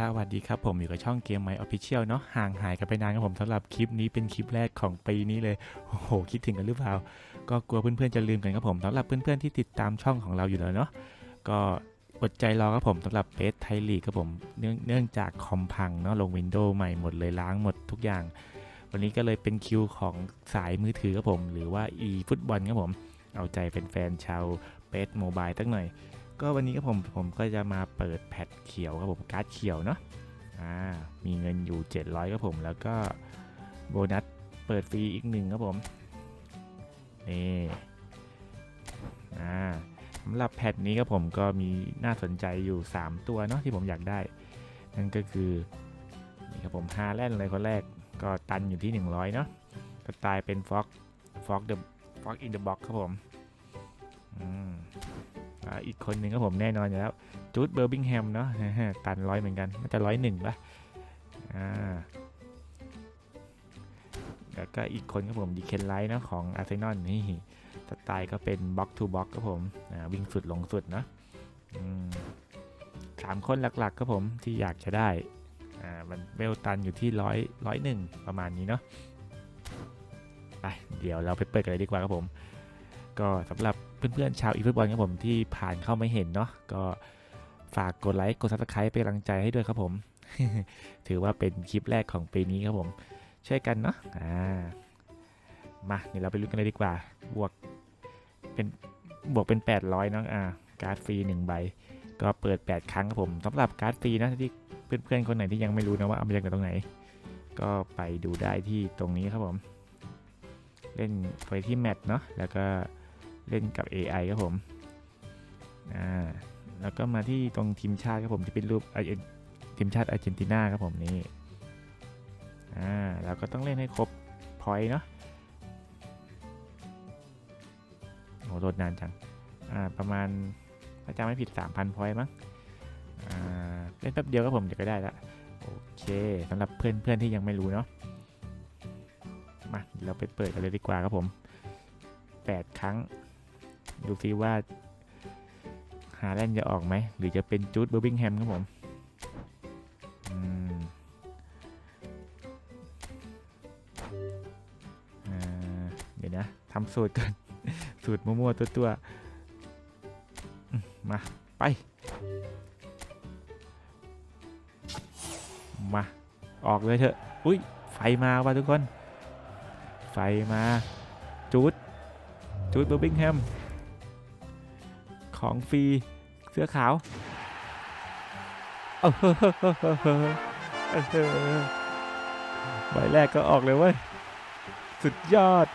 สวัสดีครับผมอยู่กับช่องเกมไมออฟฟิเชียลเนาะห่างหายกันไปนานครับผมสำหรับคลิปนี้เป็นคลิปแรกของปีนี้เลย โอ้โห คิดถึงกันหรือเปล่า ก็กลัวเพื่อนๆจะลืมกันครับผมสำหรับเพื่อนๆที่ติดตามช่องของเราอยู่แล้วเนาะก็อดใจรอครับผมสำหรับเบสไทยลีกครับผมเนื่องเนื่องจากคอมพังเนาะลงวินโดว์ใหม่หมดเลยล้างหมดทุกอย่าง วันนี้ก็เลยเป็นคิวของสายมือถือครับผม หรือว่า e ฟุตบอลครับผม เอาใจแฟนๆชาวเบสโมบายตั้งหน่อย ก็วันนี้ครับผมผมก็จะมาเปิดแพทเขียวครับผมการ์ดเขียวเนาะอ่ามีเงินอยู่ 700ครับผมแล้วก็โบนัสเปิดฟรีอีกหนึ่งครับผมนี่อ่าสำหรับแพทนี้ครับผมก็มีน่าสนใจอยู่ 3 ตัวเนาะที่ผมอยากได้ นั่นก็คือนี่ครับผมฮาแลนด์เลยคนแรกก็ตันอยู่ที่ 100 เนาะก็ตายเป็นฟ็อกฟ็อกเดอะฟ็อกอินเดอะบ็อกครับผมอืม อีกคนหนึ่งก็ผมแน่นอนอยู่แล้วจูดเบอร์บิงแฮมเนาะตันร้อยเหมือนกันมันจะร้อยหนึ่งปะอ่าแล้วก็อีกคนก็ผมดีเคนไลท์นะของอาร์เซนอลนี่สไตล์ก็เป็นบล็อกทูบล็อกครับผมวิ่งสุดลงสุดนะสามคนหลักๆครับผมที่อยากจะได้อ่ามันเวลตันอยู่ที่ร้อยร้อยหนึ่งประมาณนี้เนาะไปเดี๋ยวเราไปเปิดกันเลยดีกว่าครับผม ก็สำหรับ เพื่อนๆชาวอีฟุตบอลครับผมที่ผ่านเข้าไม่เห็นเนาะก็ฝากกดไลค์กดซับสไครป์เป็นกำลังใจให้ด้วยครับผม ถือว่าเป็นคลิปแรกของปีนี้ครับผม ช่วยกันเนาะอ่ามาเดี๋ยวเราไปลุ้นกันเลยดีกว่า บวกเป็นบวกเป็น 800เนาะอ่าการ์ดฟรี1ใบก็เปิด 8 ครั้งครับผมสำหรับการ์ดฟรีนะที่เพื่อนๆคนไหนที่ยังไม่รู้นะว่าเอามาจากตรงไหน ก็ไปดูได้ที่ตรงนี้ครับผม เล่นไปที่แมทเนาะแล้วก็ เล่นกับ AI ครับผมอ่าแล้วก็มาที่ตรงทีมชาติครับผมที่เป็นรูปทีมชาติอาร์เจนตินาครับผมนี่อ่าเราก็ต้องเล่นให้ครบพอยต์เนาะโหโดดนานจังอ่าประมาณถ้าจำไม่ผิด 3,000พอยต์มั้งอ่าเล่นแป๊บเดียวก็ผมเดี๋ยวก็ได้ละโอเคสำหรับเพื่อนเพื่อนที่ยังไม่รู้เนาะมาเดี๋ยวเราไปเปิดกันเลยดีกว่าครับผม 8 ครั้ง ดูซิว่าฮาแลนด์จะออกไหม หรือจะเป็นจูดเบอร์บิงแฮมครับผมเดี๋ยวนะทำสูตรก่อน สูตรมั่วๆ ตัวๆอืมมา ไป มา ออกเลยเถอะ อุ้ย ไฟมาว่ะทุกคน ไฟมา จูดจูดเบอร์บิงแฮม ของฟรีเสื้อขาวเออใบแรกก็ออกเลยเว้ย สุดยอด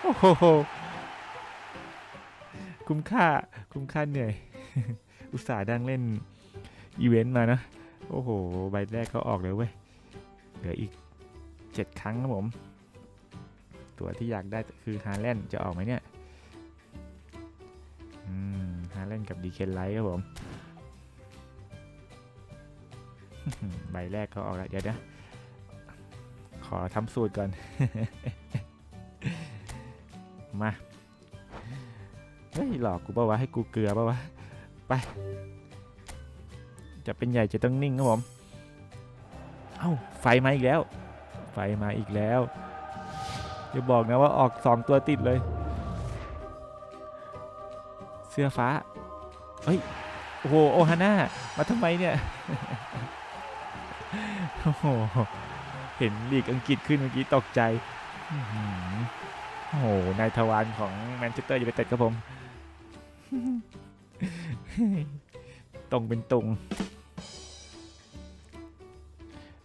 โอ้โห คุ้มค่า คุ้มค่าเหนื่อย อุตส่าห์ดังเล่น อีเวนต์มานะ โอ้โห ใบแรกก็ออกเลยเว้ย เหลืออีก 7 ครั้งครับผม ตัวที่อยากได้คือฮาแลนด์จะออกไหมเนี่ย ดีเคนไลท์ครับผมใบแรกก็ออกแล้วเดี๋ยวนะ ขอทำสูตรก่อน มา เฮ้ย หลอกกูป่าวะ ให้กูเกลือป่าวะ ไป จะเป็นใหญ่จะต้องนิ่งครับผม เอ้า ไฟมาอีกแล้ว ไฟมาอีกแล้วอย่าบอกนะว่าออกสองตัวติดเลย เสื้อฟ้า เฮ้ย โอ้โห โอฮาน่า มาทำไมเนี่ย โอ้โห เห็นลีกอังกฤษขึ้นเมื่อกี้ตกใจ โอ้โห นายทวารของแมนเชสเตอร์ยูไนเต็ดครับผม ตรงเป็นตรง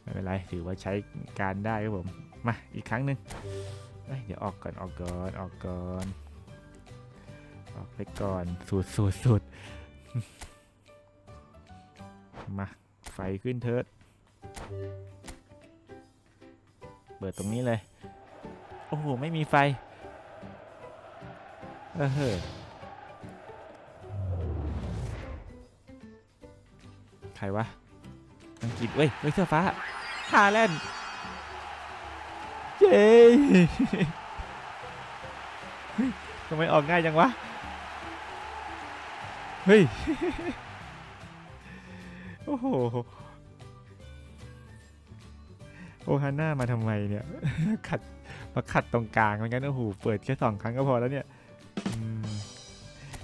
ไม่เป็นไร ถือว่าใช้การได้ครับผม มา อีกครั้งหนึ่งเอ้ยเดี๋ยวออกก่อน ออกก่อน ออกก่อน ออกไปก่อน สูดสูดสูด มา ไฟขึ้นเถิดเปิดตรงนี้เลย โอ้โห ไม่มีไฟ เออเฮ้อใครวะ อังกฤษเว้ย เฮ้ย เสื้อฟ้า ฮาแลนด์ เย้เฮ้ยทำไมออกง่ายจังวะ เฮ้ยโโอ้โห โอฮาน่ามาทำไมเนี่ย ขัด มาขัดตรงกลางมันงั้นโอ้โห เปิดแค่สองครั้งก็พอแล้วเนี่ยอืม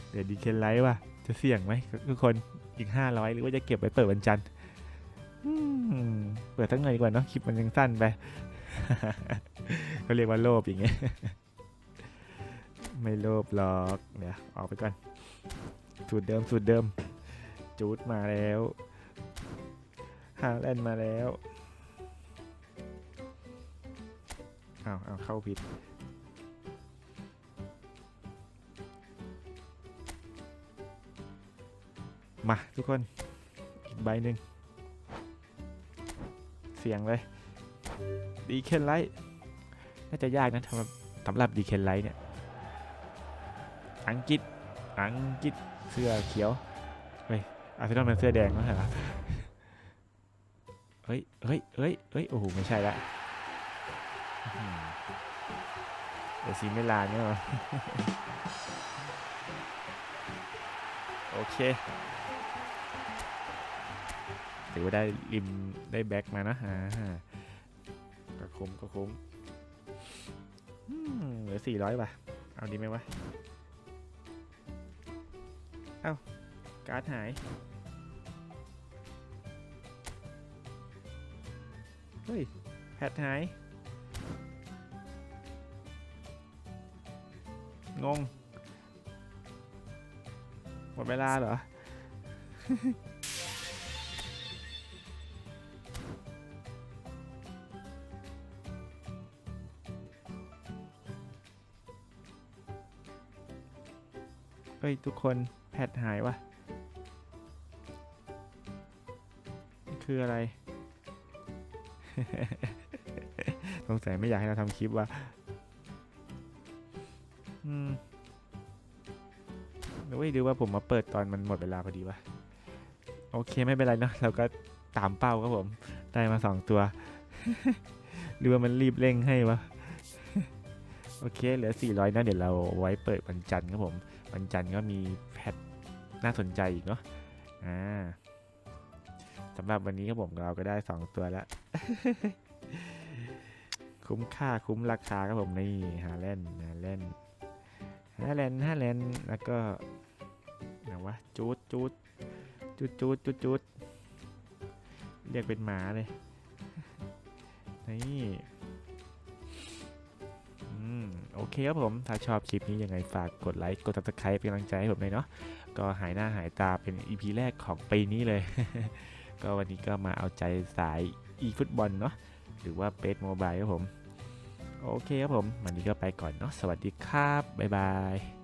เดี๋ยวดีเคนไลท์ว่ะ จะเสี่ยงไหมทุกคน อีกห้าร้อยหรือว่าจะเก็บไว้เปิดวันจันทร์อืมเปิดทั้งหน่อยดีกว่าเนาะ คลิปมันยังสั้นไปเขาเรียกว่าโลภอย่างเงี้ย ไม่โลภหรอก เดี๋ยวออกไปก่อน สูตรเดิมสูตรเดิม จูดมาแล้วฮาแลนมาแล้วเอาวเอาวเข้าผิด มาทุกคน อีกใบหนึ่ง เสียงเลย ดีเคนไลท์น่าจะยากนะสำหรับสำหรับดีเคนไลท์เนี่ย อังกฤษ อังกฤษ เสื้อเขียวเฮ้ยอาร์เซนอลมันเสื้อแดงมั้งเหรอเฮ้ยเฮ้ยเฮ้ยเฮ้ยโอ้โหไม่ใช่ละอื้อหือเดี๋ยวซีมิลานเนี่ยโอเคถือว่าได้ริมได้แบ็กมานะอ่าก็คุ้มก็คุ้มเหลือสี่ร้อยป่ะ เอาดีไหมวะ อ้าการ์ดหาย เฮ้ย แพทหาย งง หมดเวลาเหรอ เฮ้ย ทุกคน แพทหายวะคืออะไร สงสัยไม่อยากให้เราทำคลิปว่ะอืมหรือว่าดูว่าผมมาเปิดตอนมันหมดเวลาพอดีวะโอเคไม่เป็นไรเนอะเราก็ตามเป้าครับผม ได้มาสองตัว หรือว่ามันรีบเร่งให้วะ โอเคเหลือ 400นะเดี๋ยวเราไว้เปิดวันจันทร์ครับผม วันจันทร์ก็มีแพทน่าสนใจอีกเนาะอ่าสำหรับวันนี้ครับผมเราก็ได้ 2 ตัวแล้วคุ้มค่าคุ้มราคาครับผมนี่ฮาแลนฮาแลนฮาแลนฮาแลนด์แล้วก็ไหนวะจูดจูดจูดจูดจูดจูดเรียกเป็นหมาเลยนี่ โอเคครับผม ถ้าชอบคลิปนี้ยังไงฝากกดไลค์ กด subscribe เป็นกำลังใจให้ผมเลยเนาะ ก็หายหน้าหายตาเป็น EP แรกของปีนี้เลย ก็วันนี้ก็มาเอาใจสาย e ฟุตบอลเนาะ หรือว่าเ s สโมบายครับผม โอเคครับผม วันนี้ก็ไปก่อนเนาะ สวัสดีครับ บ๊ายบาย